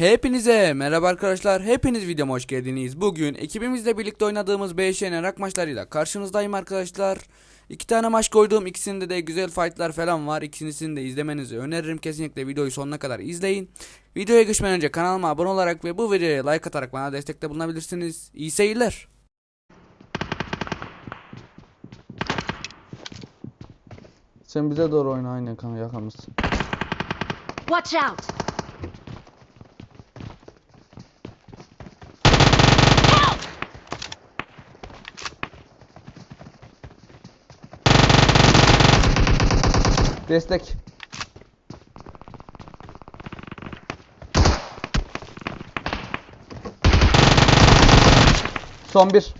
Hepinize merhaba arkadaşlar. Hepiniz videoma hoş geldiniz. Bugün ekibimizle birlikte oynadığımız BŞN rak maçlarıyla karşınızdayım arkadaşlar. İki tane maç koydum. İkisinde de güzel fightlar falan var. İkisini de izlemenizi öneririm. Kesinlikle videoyu sonuna kadar izleyin. Videoya geçmeden önce kanalıma abone olarak ve bu videoya like atarak bana destekte bulunabilirsiniz. İyi seyirler. Sen bize doğru oyna aynen kanka yakamızsın. Watch out! Destek. Son bir.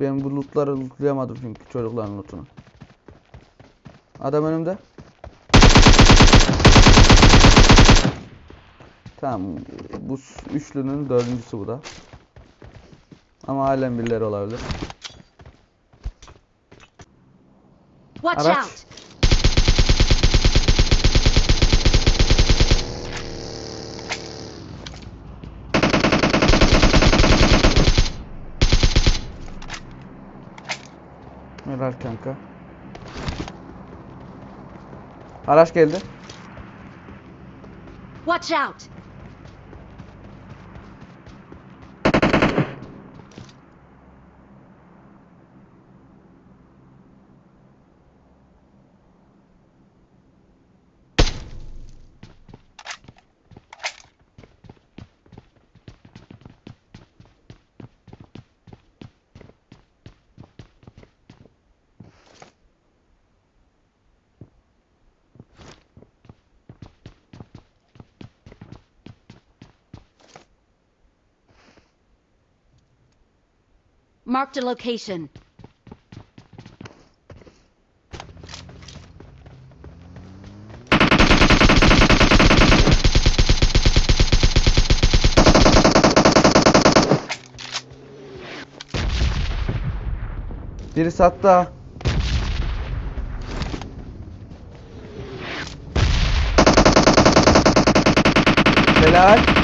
Ben bu lootları lootlayamadım çünkü çocukların lootunu. Adam önümde. Tamam bu üçlünün dördüncüsü bu da. Ama halen birileri olabilir. Watch Araç. out! Helal kanka. Araç geldi. Watch out! Marked a location. Biri sattı ha. Helal.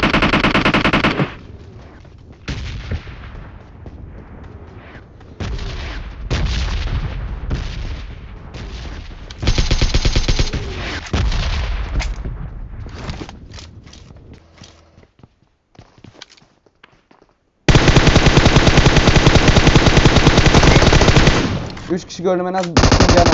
Üç kişi gördüm en az bir can.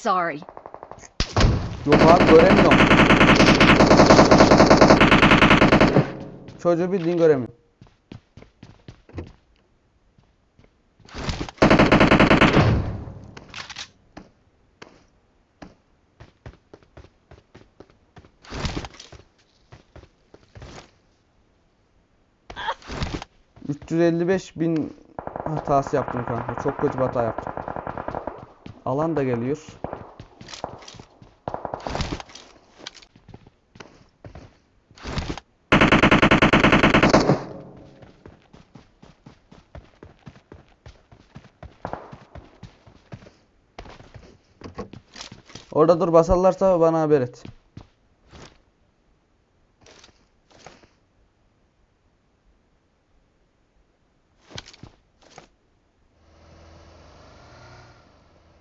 Sorry. Yok abi göremiyorum. Çocuğu bildiğin göremiyorum. ...355 bin hatası yaptım kanka. Çok kötü bir hata yaptım. Alan da geliyor. Orada dur basarlarsa bana haber et.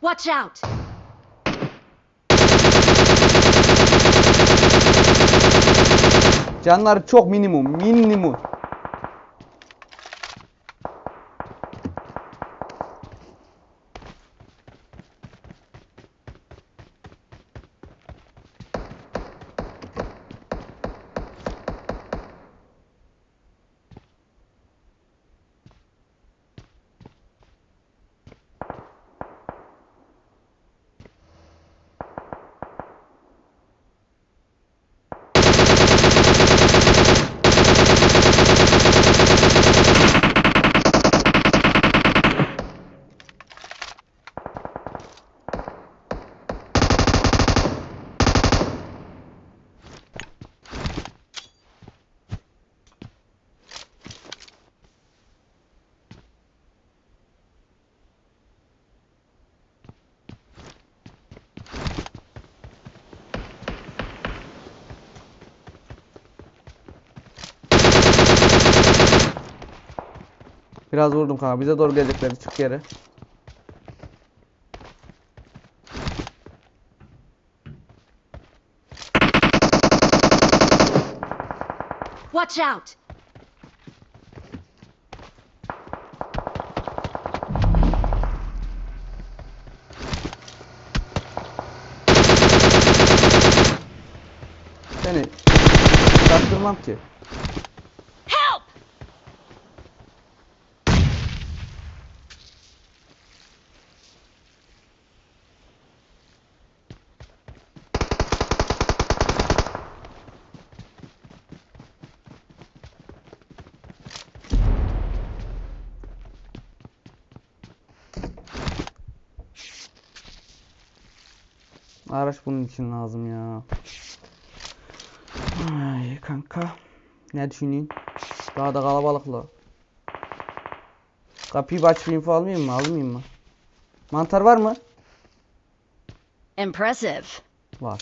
Watch out! Canlar çok minimum, minimum. Biraz vurdum kanka. Bize doğru gelecekler. Çık geri. Watch out! Seni çarptırmam ki. Araç bunun için lazım ya. Ay kanka. Ne düşüneyim? Daha da kalabalıkla. Kapıyı açıp info almayayım mı? Almayayım mı? Mantar var mı? Impressive. Var.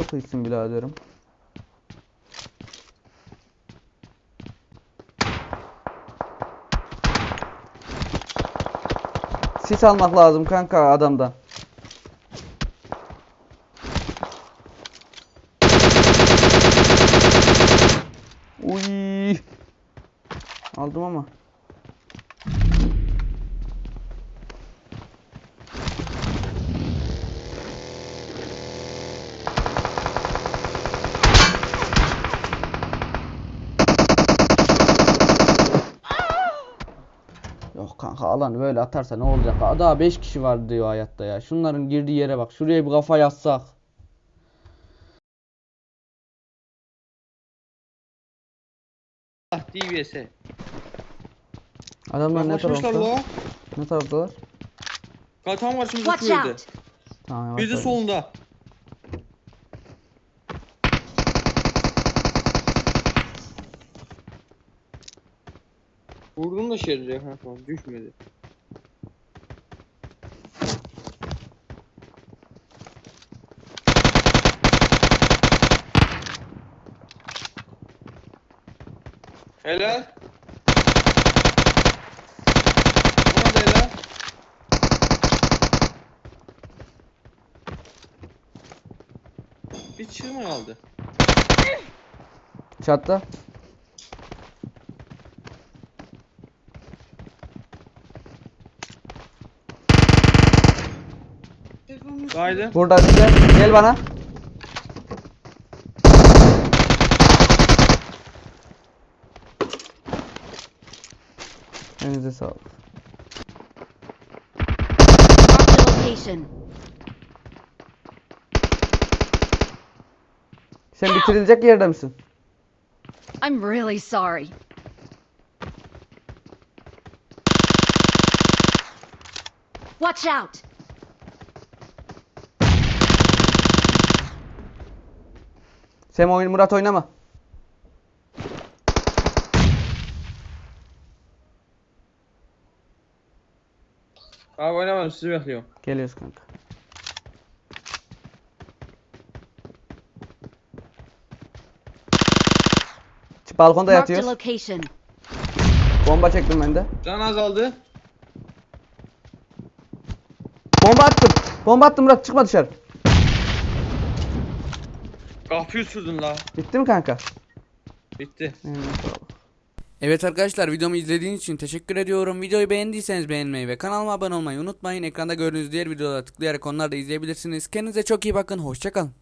Çok iyisin biraderim. Sis almak lazım kanka adamdan. Uy. Aldım ama. Yok kanka alan böyle atarsa ne olacak? Daha 5 kişi var diyor hayatta ya. Şunların girdiği yere bak. Şuraya bir kafa yazsak. Ah DBS'e. Adamlar ne Yaklaşmışlar tarafta? la. Ne taraftalar? Ka- Tam karşımızda Watch şu evde. out! Tamam Bir de yavaş solunda. Vurdum da tamam düşmedi. Helal. Helal. Bir çığ mı kaldı? Çatta. Haydi. Burada gel. Gel bana. Elinize sağlık. Sen bitirilecek yerde misin? I'm really sorry. Watch out! Sem oyun Murat oynama. Abi oynamadım sizi bekliyorum. Geliyoruz kanka. Balkonda yatıyor. Bomba çektim ben de. Can azaldı. Bomba attım. Bomba attım Murat çıkma dışarı. Kapıyı sürdün la. Bitti mi kanka? Bitti. Evet arkadaşlar videomu izlediğiniz için teşekkür ediyorum. Videoyu beğendiyseniz beğenmeyi ve kanalıma abone olmayı unutmayın. Ekranda gördüğünüz diğer videolara tıklayarak onları da izleyebilirsiniz. Kendinize çok iyi bakın. Hoşçakalın.